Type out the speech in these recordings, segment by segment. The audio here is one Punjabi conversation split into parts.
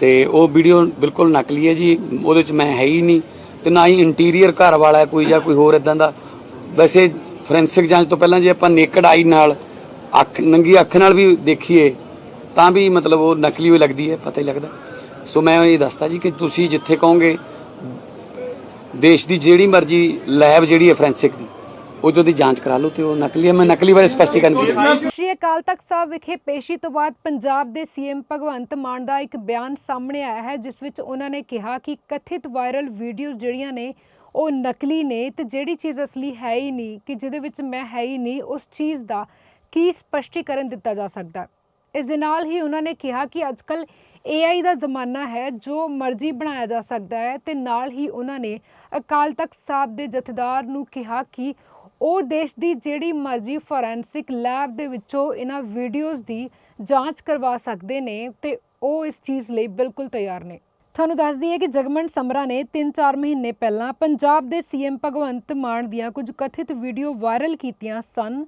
ਤੇ ਉਹ ਵੀਡੀਓ ਬਿਲਕੁਲ ਨਕਲੀ ਹੈ ਜੀ। ਉਹਦੇ ਚ ਮੈਂ ਹੈ ਹੀ ਨਹੀਂ। ਤੇ ਨਾ ਹੀ ਇੰਟੀਰੀਅਰ ਘਰ ਵਾਲਾ ਕੋਈ ਜਾਂ ਕੋਈ ਹੋਰ ਇਦਾਂ ਦਾ। ਵੈਸੇ ਫੋਰੈਂਸਿਕ ਜਾਂਚ ਤੋਂ ਪਹਿਲਾਂ ਜੇ ਆਪਾਂ ਨੇਕਡ ਆਈ ਨਾਲ ਅੱਖ, ਨੰਗੀ ਅੱਖ ਨਾਲ ਵੀ ਦੇਖੀਏ, ਤਾਂ ਵੀ ਮਤਲਬ ਉਹ ਨਕਲੀ ਹੋਈ ਲੱਗਦੀ ਹੈ, ਪਤਾ ਹੀ ਲੱਗਦਾ। ਸੋ ਮੈਂ ਇਹ ਦੱਸਦਾ ਜੀ ਕਿ ਤੁਸੀਂ ਜਿੱਥੇ ਕਹੋਗੇ, ਦੇਸ਼ ਦੀ ਜਿਹੜੀ ਮਰਜ਼ੀ ਲੈਬ ਜਿਹੜੀ ਹੈ ਫੋਰੈਂਸਿਕ ਦੀ। ਉਹ ਜਦੋਂ ਦੀ ਜਾਂਚ ਕਰਾ ਲਓ ਤੇ ਉਹ ਨਕਲੀ ਹੈ। ਮੈਂ ਨਕਲੀ ਬਾਰੇ ਸਪਸ਼ਟੀਕਰਨ ਕੀਤਾ ਸ਼੍ਰੀ ਅਕਾਲ ਤਖਤ ਸਾਹਿਬ ਵਿਖੇ ਪੇਸ਼ੀ ਤੋਂ ਬਾਅਦ ਪੰਜਾਬ ਦੇ ਸੀਐਮ ਭਗਵੰਤ ਮਾਨ ਦਾ ਇੱਕ ਬਿਆਨ ਸਾਹਮਣੇ ਆਇਆ ਹੈ, ਜਿਸ ਵਿੱਚ ਉਹਨਾਂ ਨੇ ਕਿਹਾ ਕਿ ਕਥਿਤ ਵਾਇਰਲ ਵੀਡੀਓਜ਼ ਜਿਹੜੀਆਂ ਨੇ, ਉਹ ਨਕਲੀ ਨੇ ਤੇ ਜਿਹੜੀ ਚੀਜ਼ ਅਸਲੀ ਹੈ ਹੀ ਨਹੀਂ, ਕਿ ਜਿਹਦੇ ਵਿੱਚ ਮੈਂ ਹੈ ਹੀ ਨਹੀਂ, ਉਸ ਚੀਜ਼ ਦਾ ਕੀ ਸਪਸ਼ਟੀਕਰਨ ਦਿੱਤਾ ਜਾ ਸਕਦਾ? ਇਸ ਦੇ ਨਾਲ ਹੀ ਉਹਨਾਂ ਨੇ ਕਿਹਾ ਕਿ ਅੱਜਕੱਲ AI ਦਾ ਜ਼ਮਾਨਾ ਹੈ, ਜੋ ਮਰਜ਼ੀ ਬਣਾਇਆ ਜਾ ਸਕਦਾ ਹੈ ਤੇ ਨਾਲ ਹੀ ਉਹਨਾਂ ਨੇ ਅਕਾਲ ਤਖਤ ਸਾਹਿਬ ਦੇ ਜਥੇਦਾਰ ਨੂੰ ਕਿਹਾ ਕਿ ਉਹ ਦੇਸ਼ ਦੀ ਜਿਹੜੀ ਮਰਜ਼ੀ ਫੋਰੈਂਸਿਕ ਲੈਬ ਦੇ ਵਿੱਚੋਂ ਇਹਨਾਂ ਵੀਡੀਓਜ਼ ਦੀ ਜਾਂਚ ਕਰਵਾ ਸਕਦੇ ਨੇ ਤੇ ਉਹ ਇਸ ਚੀਜ਼ ਲਈ ਬਿਲਕੁਲ ਤਿਆਰ ਨੇ। ਤੁਹਾਨੂੰ ਦੱਸ ਦਈਏ ਕਿ ਜਗਮਨ ਸਮਰਾ ਨੇ 3-4 ਮਹੀਨੇ ਪਹਿਲਾਂ ਪੰਜਾਬ ਦੇ ਸੀਐਮ ਭਗਵੰਤ ਮਾਨ ਦੀਆਂ ਕੁਝ ਕਥਿਤ ਵੀਡੀਓ ਵਾਇਰਲ ਕੀਤੀਆਂ ਸਨ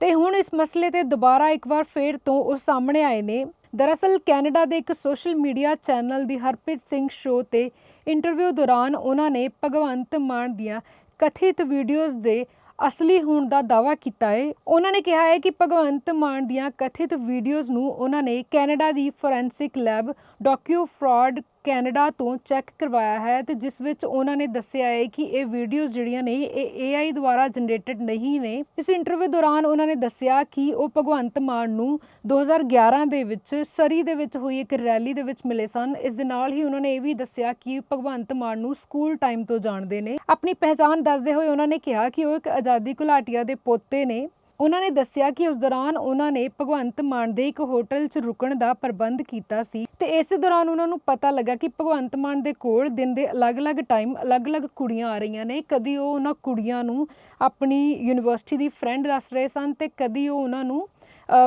ਤੇ ਹੁਣ ਇਸ ਮਸਲੇ ਤੇ ਦੁਬਾਰਾ ਇੱਕ ਵਾਰ ਫੇਰ ਤੋਂ ਉਹ ਸਾਹਮਣੇ ਆਏ ਨੇ। ਦਰਅਸਲ ਕੈਨੇਡਾ ਦੇ ਇੱਕ ਸੋਸ਼ਲ ਮੀਡੀਆ ਚੈਨਲ ਦੀ ਹਰਪ੍ਰੀਤ ਸਿੰਘ ਸ਼ੋਅ ਤੇ ਇੰਟਰਵਿਊ ਦੌਰਾਨ ਉਹਨਾਂ ਨੇ ਭਗਵੰਤ ਮਾਨ ਦੀਆਂ ਕਥਿਤ ਵੀਡੀਓਜ਼ ਦੇ ਅਸਲੀ ਹੋਣ ਦਾ ਦਾਅਵਾ ਕੀਤਾ ਹੈ। ਉਹਨਾਂ ਨੇ ਕਿਹਾ ਹੈ ਕਿ ਭਗਵੰਤ ਮਾਨ ਦੀਆਂ ਕਥਿਤ ਵੀਡੀਓਜ਼ ਨੂੰ ਉਹਨਾਂ ਨੇ ਕੈਨੇਡਾ ਦੀ forensic lab Docu Fraud Canada ਤੋਂ ਚੈੱਕ ਕਰਵਾਇਆ ਹੈ ਤੇ ਜਿਸ ਵਿੱਚ ਉਹਨਾਂ ਨੇ ਦੱਸਿਆ ਹੈ ਕਿ ਇਹ ਵੀਡੀਓਜ਼ ਜਿਹੜੀਆਂ ਨੇ, ਇਹ AI ਦੁਆਰਾ ਜਨਰੇਟਡ ਨਹੀਂ ਨੇ। ਇਸ ਇੰਟਰਵਿਊ ਦੌਰਾਨ ਉਹਨਾਂ ਨੇ ਦੱਸਿਆ ਕਿ ਉਹ ਭਗਵੰਤ ਮਾਨ ਨੂੰ 2011 ਦੇ ਵਿੱਚ ਸਰੀ ਦੇ ਵਿੱਚ ਹੋਈ ਇੱਕ ਰੈਲੀ ਦੇ ਵਿੱਚ ਮਿਲੇ ਸਨ। ਇਸ ਦੇ ਨਾਲ ਹੀ ਉਹਨਾਂ ਨੇ ਇਹ ਵੀ ਦੱਸਿਆ ਕਿ ਭਗਵੰਤ ਮਾਨ ਨੂੰ ਸਕੂਲ ਟਾਈਮ ਤੋਂ ਜਾਣਦੇ ਨੇ। ਆਪਣੀ ਪਹਿਚਾਣ ਦੱਸਦੇ ਹੋਏ ਉਹਨਾਂ ਨੇ ਕਿਹਾ ਕਿ ਉਹ ਇੱਕ ਆਜ਼ਾਦੀ ਘੁਲਾਟੀਆ ਦੇ ਪੋਤੇ ਨੇ। ਉਹਨਾਂ ਨੇ ਦੱਸਿਆ ਕਿ ਉਸ ਦੌਰਾਨ ਉਹਨਾਂ ਨੇ ਭਗਵੰਤ ਮਾਨ ਦੇ ਇੱਕ ਹੋਟਲ 'ਚ ਰੁਕਣ ਦਾ ਪ੍ਰਬੰਧ ਕੀਤਾ ਸੀ ਤੇ ਇਸ ਦੌਰਾਨ ਉਹਨਾਂ ਨੂੰ ਪਤਾ ਲੱਗਾ ਕਿ ਭਗਵੰਤ ਮਾਨ ਦੇ ਕੋਲ ਦਿਨ ਦੇ ਅਲੱਗ-ਅਲੱਗ ਟਾਈਮ ਅਲੱਗ-ਅਲੱਗ ਕੁੜੀਆਂ ਆ ਰਹੀਆਂ ਨੇ। ਕਦੀ ਉਹ ਉਹਨਾਂ ਕੁੜੀਆਂ ਨੂੰ ਆਪਣੀ ਯੂਨੀਵਰਸਿਟੀ ਦੀ ਫਰੈਂਡ ਦੱਸ ਰਹੇ ਸਨ ਤੇ ਕਦੀ ਉਹ ਉਹਨਾਂ ਨੂੰ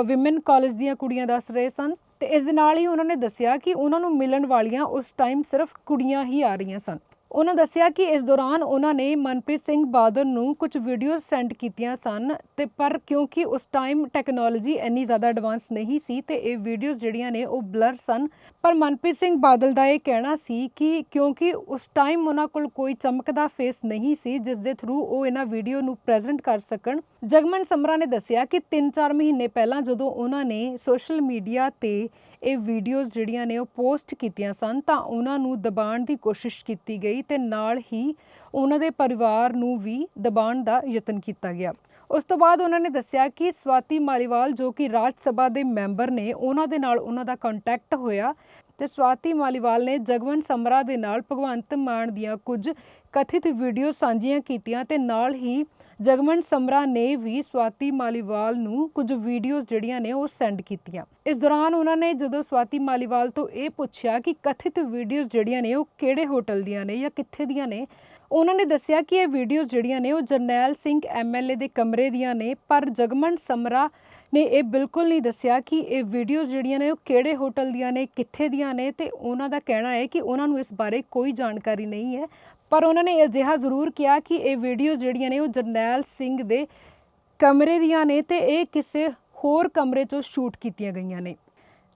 ਵਿਮਨ ਕਾਲਜ ਦੀਆਂ ਕੁੜੀਆਂ ਦੱਸ ਰਹੇ ਸਨ ਤੇ ਇਸ ਦੇ ਨਾਲ ਹੀ ਉਹਨਾਂ ਨੇ ਦੱਸਿਆ ਕਿ ਉਹਨਾਂ ਨੂੰ ਮਿਲਣ ਵਾਲੀਆਂ ਉਸ ਟਾਈਮ ਸਿਰਫ ਕੁੜੀਆਂ ਹੀ ਆ ਰਹੀਆਂ ਸਨ। ਉਹਨਾਂ ਦੱਸਿਆ ਕਿ ਇਸ ਦੌਰਾਨ ਉਹਨਾਂ ਨੇ ਮਨਪ੍ਰੀਤ ਸਿੰਘ ਬਾਦਲ ਨੂੰ ਕੁਝ ਵੀਡੀਓਜ਼ ਸੈਂਡ ਕੀਤੀਆਂ ਸਨ ਤੇ ਪਰ ਕਿਉਂਕਿ ਉਸ ਟਾਈਮ ਟੈਕਨੋਲੋਜੀ ਇੰਨੀ ਜ਼ਿਆਦਾ ਐਡਵਾਂਸ ਨਹੀਂ ਸੀ ਤੇ ਇਹ ਵੀਡੀਓਜ਼ ਜਿਹੜੀਆਂ ਨੇ ਉਹ ਬਲਰ ਸਨ। ਪਰ ਮਨਪ੍ਰੀਤ ਸਿੰਘ ਬਾਦਲ ਦਾ ਇਹ ਕਹਿਣਾ ਸੀ ਕਿ ਕਿਉਂਕਿ ਉਸ ਟਾਈਮ ਉਹਨਾਂ ਕੋਲ ਕੋਈ ਚਮਕਦਾ ਫੇਸ ਨਹੀਂ ਸੀ ਜਿਸ ਦੇ ਥਰੂ ਉਹ ਇਹਨਾਂ ਵੀਡੀਓ ਨੂੰ ਪ੍ਰੈਜ਼ੈਂਟ ਕਰ ਸਕਣ। ਜਗਮਨ ਸਮਰਾ ਨੇ ਦੱਸਿਆ ਕਿ 3-4 ਮਹੀਨੇ ਪਹਿਲਾਂ ਜਦੋਂ ਉਹਨਾਂ ਨੇ ਸੋਸ਼ਲ ਮੀਡੀਆ ਤੇ ਇਹ ਵੀਡੀਓਜ਼ ਜਿਹੜੀਆਂ ਨੇ ਉਹ ਪੋਸਟ ਕੀਤੀਆਂ ਸਨ ਤਾਂ ਉਹਨਾਂ ਨੂੰ ਦਬਾਉਣ ਦੀ ਕੋਸ਼ਿਸ਼ ਕੀਤੀ ਗਈ ਤੇ ਨਾਲ ਹੀ ਉਹਨਾਂ ਦੇ ਪਰਿਵਾਰ ਨੂੰ ਵੀ ਦਬਾਉਣ ਦਾ ਯਤਨ ਕੀਤਾ ਗਿਆ। ਉਸ ਤੋਂ ਬਾਅਦ ਉਹਨਾਂ ਨੇ ਦੱਸਿਆ ਕਿ ਸਵਾਤੀ ਮਾਲੀਵਾਲ ਜੋ ਕਿ ਰਾਜ ਸਭਾ ਦੇ ਮੈਂਬਰ ਨੇ, ਉਹਨਾਂ ਦੇ ਨਾਲ ਉਹਨਾਂ ਦਾ ਕੰਟੈਕਟ ਹੋਇਆ ਤੇ ਸਵਾਤੀ ਮਾਲੀਵਾਲ ਨੇ ਜਗਵੰਤ ਸਮਰਾ ਦੇ ਨਾਲ ਭਗਵੰਤ ਮਾਨ ਦੀਆਂ ਕੁਝ ਕਥਿਤ ਵੀਡੀਓ ਸਾਂਝੀਆਂ ਕੀਤੀਆਂ ਤੇ ਨਾਲ ਹੀ ਜਗਮਨ ਸਮਰਾ ਨੇ ਵੀ ਸਵਾਤੀ ਮਾਲੀਵਾਲ ਨੂੰ ਕੁਝ ਵੀਡੀਓਜ਼ ਜਿਹੜੀਆਂ ਨੇ ਉਹ ਸੈਂਡ ਕੀਤੀਆਂ। ਇਸ ਦੌਰਾਨ ਉਹਨਾਂ ਨੇ ਜਦੋਂ ਸਵਾਤੀ ਮਾਲੀਵਾਲ ਤੋਂ ਇਹ ਪੁੱਛਿਆ ਕਿ ਕਥਿਤ ਵੀਡੀਓਜ਼ ਜਿਹੜੀਆਂ ਨੇ ਉਹ ਕਿਹੜੇ ਹੋਟਲ ਦੀਆਂ ਨੇ ਜਾਂ ਕਿੱਥੇ ਦੀਆਂ ਨੇ ਉਹਨਾਂ ਨੇ ਦੱਸਿਆ ਕਿ ਇਹ ਵੀਡੀਓਜ਼ ਜਿਹੜੀਆਂ ਨੇ ਉਹ ਜਰਨੈਲ ਸਿੰਘ ਐਮਐਲਏ ਦੇ ਕਮਰੇ ਦੀਆਂ ਨੇ, ਪਰ ਜਗਮਨ ਸਮਰਾ ਨੇ ਇਹ ਬਿਲਕੁਲ ਨਹੀਂ ਦੱਸਿਆ ਕਿ ਇਹ ਵੀਡੀਓਜ਼ ਜਿਹੜੀਆਂ ਨੇ ਉਹ ਕਿਹੜੇ ਹੋਟਲ ਦੀਆਂ ਨੇ, ਕਿੱਥੇ ਦੀਆਂ ਨੇ ਤੇ ਉਹਨਾਂ ਦਾ ਕਹਿਣਾ ਹੈ ਕਿ ਉਹਨਾਂ ਨੂੰ ਇਸ ਬਾਰੇ ਕੋਈ ਜਾਣਕਾਰੀ ਨਹੀਂ ਹੈ। ਪਰ ਉਹਨਾਂ ਨੇ ਅਜਿਹਾ ਜ਼ਰੂਰ ਕਿਹਾ ਕਿ ਇਹ ਵੀਡੀਓਜ਼ ਜਿਹੜੀਆਂ ਨੇ ਉਹ ਜਰਨੈਲ ਸਿੰਘ ਦੇ ਕਮਰੇ ਦੀਆਂ ਨੇ ਤੇ ਇਹ ਕਿਸੇ ਹੋਰ ਕਮਰੇ 'ਚੋਂ ਸ਼ੂਟ ਕੀਤੀਆਂ ਗਈਆਂ ਨੇ।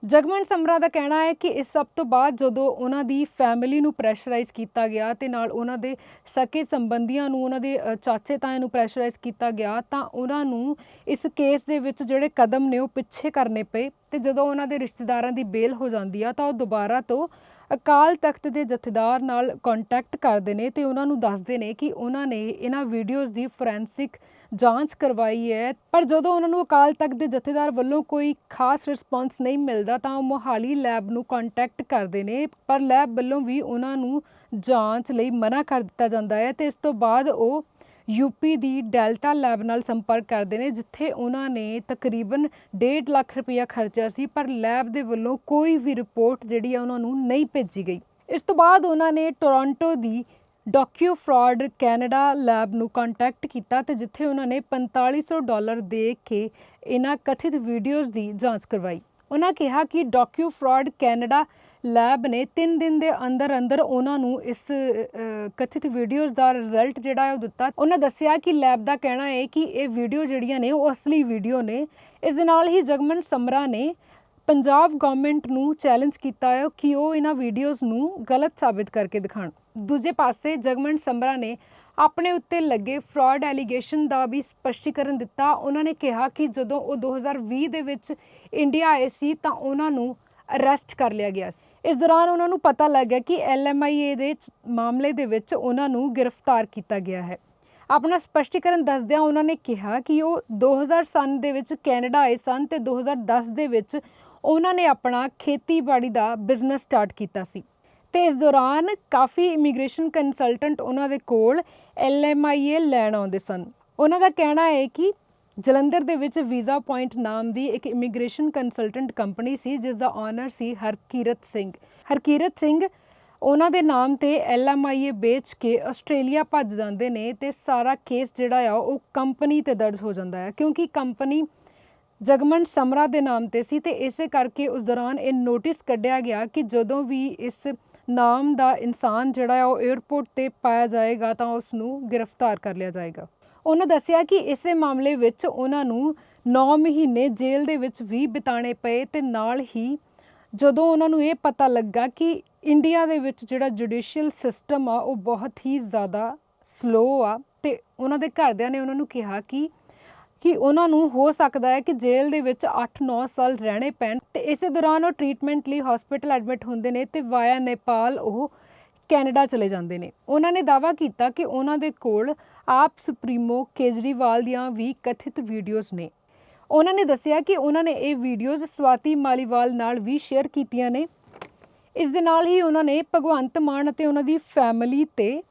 ਜਗਮਨ ਸਮਰਾ ਦਾ ਕਹਿਣਾ ਹੈ ਕਿ ਇਸ ਸਭ ਤੋਂ ਬਾਅਦ ਜਦੋਂ ਉਹਨਾਂ ਦੀ ਫੈਮਿਲੀ ਨੂੰ ਪ੍ਰੈਸ਼ਰਾਈਜ਼ ਕੀਤਾ ਗਿਆ ਤੇ ਨਾਲ ਉਹਨਾਂ ਦੇ ਸਕੇ ਸੰਬੰਧੀਆਂ ਨੂੰ, ਉਹਨਾਂ ਦੇ ਚਾਚੇ ਤਾਏ ਨੂੰ ਪ੍ਰੈਸ਼ਰਾਈਜ਼ ਕੀਤਾ ਗਿਆ, ਤਾਂ ਉਹਨਾਂ ਨੂੰ ਇਸ ਕੇਸ ਦੇ ਵਿੱਚ ਜਿਹੜੇ ਕਦਮ ਨੇ ਉਹ ਪਿੱਛੇ ਕਰਨੇ ਪਏ ਤੇ ਜਦੋਂ ਉਹਨਾਂ ਦੇ ਰਿਸ਼ਤੇਦਾਰਾਂ ਦੀ ਬੇਲ ਹੋ ਜਾਂਦੀ ਆ ਤਾਂ ਉਹ ਦੁਬਾਰਾ ਤੋਂ ਅਕਾਲ ਤਖਤ ਦੇ ਜਥੇਦਾਰ ਨਾਲ ਕੰਟੈਕਟ ਕਰਦੇ ਨੇ ਤੇ ਉਹਨਾਂ ਨੂੰ ਦੱਸਦੇ ਨੇ ਕਿ ਉਹਨਾਂ ਨੇ ਇਹਨਾਂ ਵੀਡੀਓਜ਼ ਦੀ ਫੋਰੈਂਸਿਕ ਜਾਂਚ ਕਰਵਾਈ ਹੈ। ਪਰ ਜਦੋਂ ਉਹਨਾਂ ਨੂੰ ਅਕਾਲ ਤਖਤ ਦੇ ਜਥੇਦਾਰ ਵੱਲੋਂ ਕੋਈ ਖਾਸ ਰਿਸਪੌਂਸ ਨਹੀਂ ਮਿਲਦਾ, ਤਾਂ ਉਹ ਮੋਹਾਲੀ ਲੈਬ ਨੂੰ ਕੰਟੈਕਟ ਕਰਦੇ ਨੇ। ਪਰ ਲੈਬ ਵੱਲੋਂ ਵੀ ਉਹਨਾਂ ਨੂੰ ਜਾਂਚ ਲਈ ਮਨਾ ਕਰ ਦਿੱਤਾ ਜਾਂਦਾ ਹੈ ਤੇ ਇਸ ਤੋਂ ਬਾਅਦ ਉਹ ਯੂਪੀ ਦੀ ਡੈਲਟਾ ਲੈਬ ਨਾਲ ਸੰਪਰਕ ਕਰਦੇ ਨੇ, ਜਿੱਥੇ ਉਹਨਾਂ ਨੇ ਤਕਰੀਬਨ 1.5 ਲੱਖ ਰੁਪਇਆ ਖਰਚਿਆ ਸੀ, ਪਰ ਲੈਬ ਦੇ ਵੱਲੋਂ ਕੋਈ ਵੀ ਰਿਪੋਰਟ ਜਿਹੜੀ ਆ ਉਹਨਾਂ ਨੂੰ ਨਹੀਂ ਭੇਜੀ ਗਈ। ਇਸ ਤੋਂ ਬਾਅਦ ਉਹਨਾਂ ਨੇ ਟੋਰਾਂਟੋ ਦੀ ਡਾਕਿਊ ਫਰਾਡ ਕੈਨੇਡਾ ਲੈਬ ਨੂੰ ਕੰਟੈਕਟ ਕੀਤਾ ਤੇ ਜਿੱਥੇ ਉਹਨਾਂ ਨੇ 4500 ਡਾਲਰ ਦੇ ਕੇ ਇਹਨਾਂ ਕਥਿਤ ਵੀਡੀਓਜ਼ ਦੀ ਜਾਂਚ ਕਰਵਾਈ। ਉਹਨਾਂ ਕਿਹਾ ਕਿ ਡਾਕਿਊ ਫਰਾਡ ਕੈਨੇਡਾ ਲੈਬ ਨੇ 3 ਦਿਨ ਦੇ ਅੰਦਰ ਅੰਦਰ ਉਹਨਾਂ ਨੂੰ ਇਸ ਕਥਿਤ ਵੀਡੀਓਜ਼ ਦਾ ਰਿਜ਼ਲਟ ਜਿਹੜਾ ਹੈ ਉਹ ਦਿੱਤਾ। ਉਹਨਾਂ ਦੱਸਿਆ ਕਿ ਲੈਬ ਦਾ ਕਹਿਣਾ ਹੈ ਕਿ ਇਹ ਵੀਡੀਓ ਜਿਹੜੀਆਂ ਨੇ ਉਹ ਅਸਲੀ ਵੀਡੀਓ ਨੇ। ਇਸ ਦੇ ਨਾਲ ਹੀ ਜਗਮਨ ਸਮਰਾ ਨੇ ਪੰਜਾਬ ਗਵਰਨਮੈਂਟ ਨੂੰ ਚੈਲੰਜ ਕੀਤਾ ਹੈ ਕਿ ਉਹ ਇਹਨਾਂ ਵੀਡੀਓਜ਼ ਨੂੰ ਗਲਤ ਸਾਬਿਤ ਕਰਕੇ ਦਿਖਾਣ। ਦੂਜੇ ਪਾਸੇ ਜਗਮਨ ਸਮਰਾ ਨੇ ਆਪਣੇ ਉੱਤੇ ਲੱਗੇ ਫਰਾਡ ਐਲੀਗੇਸ਼ਨ ਦਾ ਵੀ ਸਪਸ਼ਟੀਕਰਨ ਦਿੱਤਾ। ਉਹਨਾਂ ਨੇ ਕਿਹਾ ਕਿ ਜਦੋਂ ਉਹ 2020 ਦੇ ਵਿੱਚ ਇੰਡੀਆ ਆਏ ਸੀ ਤਾਂ ਉਹਨਾਂ ਨੂੰ ਅਰੈਸਟ ਕਰ ਲਿਆ ਗਿਆ ਸੀ। ਇਸ ਦੌਰਾਨ ਉਹਨਾਂ ਨੂੰ ਪਤਾ ਲੱਗਾ ਕਿ ਐਲਐਮਆਈਏ ਦੇ ਮਾਮਲੇ ਦੇ ਵਿੱਚ ਉਹਨਾਂ ਨੂੰ ਗ੍ਰਿਫਤਾਰ ਕੀਤਾ ਗਿਆ ਹੈ। ਆਪਣਾ ਸਪਸ਼ਟੀਕਰਨ ਦੱਸਦਿਆਂ ਉਹਨਾਂ ਨੇ ਕਿਹਾ ਕਿ ਉਹ 2000 ਦੇ ਵਿੱਚ ਕੈਨੇਡਾ ਆਏ ਸਨ ਤੇ 2010 ਦੇ ਵਿੱਚ ਉਹਨਾਂ ਨੇ ਆਪਣਾ ਖੇਤੀਬਾੜੀ ਦਾ ਬਿਜ਼ਨਸ ਸਟਾਰਟ ਕੀਤਾ ਸੀ। ਤੇ ਇਸ ਦੌਰਾਨ ਕਾਫੀ ਇਮੀਗ੍ਰੇਸ਼ਨ ਕੰਸਲਟੈਂਟ ਉਹਨਾਂ ਦੇ ਕੋਲ ਐਲਐਮਆਈਏ ਲੈਣ ਆਉਂਦੇ ਸਨ। ਉਹਨਾਂ ਦਾ ਕਹਿਣਾ ਹੈ ਕਿ ਜਲੰਧਰ ਦੇ ਵਿੱਚ ਵੀਜ਼ਾ ਪੁਆਇੰਟ ਨਾਮ ਦੀ ਇੱਕ ਇਮੀਗ੍ਰੇਸ਼ਨ ਕੰਸਲਟੈਂਟ ਕੰਪਨੀ ਸੀ, ਜਿਸ ਦਾ ਓਨਰ ਸੀ ਹਰਕੀਰਤ ਸਿੰਘ। ਹਰਕੀਰਤ ਸਿੰਘ ਉਹਨਾਂ ਦੇ ਨਾਮ ਤੇ ਐਲਐਮਆਈਏ ਵੇਚ ਕੇ ਆਸਟ੍ਰੇਲੀਆ ਭੱਜ ਜਾਂਦੇ ਨੇ ਤੇ ਸਾਰਾ ਕੇਸ ਜਿਹੜਾ ਆ, ਉਹ ਕੰਪਨੀ ਤੇ ਦਰਜ ਹੋ ਜਾਂਦਾ ਹੈ ਕਿਉਂਕਿ ਕੰਪਨੀ ਜਗਮਨ ਸਮਰਾ ਦੇ ਨਾਮ ਤੇ ਸੀ ਤੇ ਇਸੇ ਕਰਕੇ ਉਸ ਦੌਰਾਨ ਇਹ ਨੋਟਿਸ ਕੱਢਿਆ ਗਿਆ ਕਿ ਜਦੋਂ ਵੀ ਇਸ ਨਾਮ ਦਾ ਇਨਸਾਨ ਜਿਹੜਾ ਆ, ਉਹ 에ਅਰਪੋਰਟ ਤੇ ਪਾਇਆ ਜਾਏਗਾ ਤਾਂ ਉਸ ਨੂੰ ਗ੍ਰਿਫਤਾਰ ਕਰ ਲਿਆ ਜਾਏਗਾ। ਉਹਨਾਂ ਦੱਸਿਆ ਕਿ ਇਸੇ ਮਾਮਲੇ ਵਿੱਚ ਉਹਨਾਂ ਨੂੰ 9 ਮਹੀਨੇ ਜੇਲ੍ਹ ਦੇ ਵਿੱਚ ਵੀ ਬਿਤਾਣੇ ਪਏ ਤੇ ਨਾਲ ਹੀ ਜਦੋਂ ਉਹਨਾਂ ਨੂੰ ਇਹ ਪਤਾ ਲੱਗਾ ਕਿ ਇੰਡੀਆ ਦੇ ਵਿੱਚ ਜਿਹੜਾ ਜੁਡੀਸ਼ੀਅਲ ਸਿਸਟਮ ਆ, ਉਹ ਬਹੁਤ ਹੀ ਜ਼ਿਆਦਾ ਸਲੋ ਆ ਤੇ ਉਹਨਾਂ ਦੇ ਘਰਦਿਆਂ ਨੇ ਉਹਨਾਂ ਨੂੰ ਕਿਹਾ ਕਿ ਕਿ ਉਹਨਾਂ ਨੂੰ ਹੋ ਸਕਦਾ ਹੈ ਕਿ ਜੇਲ੍ਹ ਦੇ ਵਿੱਚ 8-9 ਸਾਲ ਰਹਿਣੇ ਪੈਣ ਤੇ ਇਸੇ ਦੌਰਾਨ ਉਹ ਟ੍ਰੀਟਮੈਂਟ ਲਈ ਹਸਪੀਟਲ ਐਡਮਿਟ ਹੁੰਦੇ ਨੇ ਤੇ ਵਾਇਆ ਨੇਪਾਲ ਉਹ ਕੈਨੇਡਾ ਚਲੇ ਜਾਂਦੇ ਨੇ। ਉਹਨਾਂ ਨੇ ਦਾਅਵਾ ਕੀਤਾ ਕਿ ਉਹਨਾਂ ਦੇ ਕੋਲ ਆਪ ਸੁਪਰੀਮੋ ਕੇਜਰੀਵਾਲ ਦੀਆਂ ਵੀ ਕਥਿਤ ਵੀਡੀਓਜ਼ ਨੇ। ਉਹਨਾਂ ਨੇ ਦੱਸਿਆ ਕਿ ਉਹਨਾਂ ਨੇ ਇਹ ਵੀਡੀਓਜ਼ ਸਵਾਤੀ ਮਾਲੀਵਾਲ ਨਾਲ ਵੀ ਸ਼ੇਅਰ ਕੀਤੀਆਂ ਨੇ। ਇਸ ਦੇ ਨਾਲ ਹੀ ਉਹਨਾਂ ਨੇ ਭਗਵੰਤ ਮਾਨ ਅਤੇ ਉਹਨਾਂ ਦੀ ਫੈਮਿਲੀ ਤੇ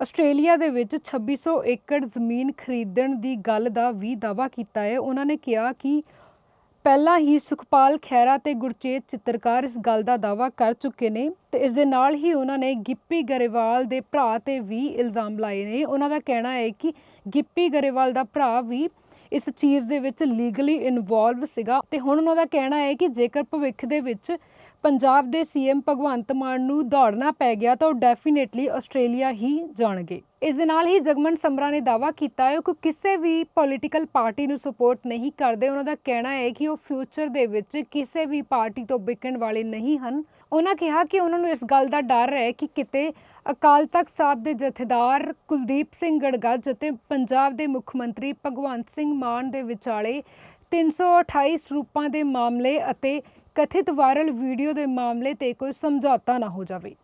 ਆਸਟ੍ਰੇਲੀਆ ਦੇ ਵਿੱਚ 2600 ਏਕੜ ਜ਼ਮੀਨ ਖਰੀਦਣ ਦੀ ਗੱਲ ਦਾ ਵੀ ਦਾਅਵਾ ਕੀਤਾ ਹੈ। ਉਹਨਾਂ ਨੇ ਕਿਹਾ ਕਿ ਪਹਿਲਾਂ ਹੀ ਸੁਖਪਾਲ ਖਹਿਰਾ ਤੇ ਗੁਰਚੇਤ ਚਿੱਤਰਕਾਰ ਇਸ ਗੱਲ ਦਾ ਦਾਅਵਾ ਕਰ ਚੁੱਕੇ ਨੇ ਤੇ ਇਸ ਦੇ ਨਾਲ ਹੀ ਉਹਨਾਂ ਨੇ ਗਿੱਪੀ ਗਰੇਵਾਲ ਦੇ ਭਰਾ ਤੇ ਵੀ ਇਲਜ਼ਾਮ ਲਾਏ ਨੇ। ਉਹਨਾਂ ਦਾ ਕਹਿਣਾ ਹੈ ਕਿ ਗਿੱਪੀ ਗਰੇਵਾਲ ਦਾ ਭਰਾ ਵੀ ਇਸ ਚੀਜ਼ ਦੇ ਵਿੱਚ ਲੀਗਲੀ ਇਨਵੋਲਵ ਸੀਗਾ ਤੇ ਹੁਣ ਉਹਨਾਂ ਦਾ ਕਹਿਣਾ ਹੈ ਕਿ ਜੇਕਰ ਭਵਿੱਖ ਦੇ ਵਿੱਚ ਪੰਜਾਬ ਦੇ ਸੀਐਮ ਭਗਵੰਤ ਮਾਨ ਨੂੰ ਦੌੜਨਾ ਪੈ ਗਿਆ ਤਾਂ ਉਹ ਡੈਫੀਨੇਟਲੀ ਆਸਟ੍ਰੇਲੀਆ ਹੀ ਜਾਣਗੇ। ਇਸ ਦੇ ਨਾਲ ਹੀ ਜਗਮਨ ਸਮਰਾ ਨੇ ਦਾਅਵਾ ਕੀਤਾ ਹੈ ਕਿ ਕਿਸੇ ਵੀ ਪੋਲੀਟੀਕਲ ਪਾਰਟੀ ਨੂੰ ਸਪੋਰਟ ਨਹੀਂ ਕਰਦੇ। ਉਹਨਾਂ ਦਾ ਕਹਿਣਾ ਹੈ ਕਿ ਉਹ ਫਿਊਚਰ ਦੇ ਵਿੱਚ ਕਿਸੇ ਵੀ ਪਾਰਟੀ ਤੋਂ ਵਿਕਣ ਵਾਲੇ ਨਹੀਂ ਹਨ। ਉਹਨਾਂ ਕਿਹਾ ਕਿ ਉਹਨਾਂ ਨੂੰ ਇਸ ਗੱਲ ਦਾ ਡਰ ਹੈ ਕਿ ਕਿਤੇ ਅਕਾਲ ਤਖਤ ਸਾਹਿਬ ਦੇ ਜਥੇਦਾਰ ਕੁਲਦੀਪ ਸਿੰਘ ਗੜਗੱਜ ਅਤੇ ਪੰਜਾਬ ਦੇ ਮੁੱਖ ਮੰਤਰੀ ਭਗਵੰਤ ਸਿੰਘ ਮਾਨ ਦੇ ਵਿਚਾਲੇ 328 ਸਰੂਪਾਂ ਦੇ ਮਾਮਲੇ ਅਤੇ ਕਥਿਤ ਵਾਇਰਲ ਵੀਡੀਓ ਦੇ ਮਾਮਲੇ ਤੇ ਕੋਈ ਸਮਝੌਤਾ ਨਾ ਹੋ ਜਾਵੇ।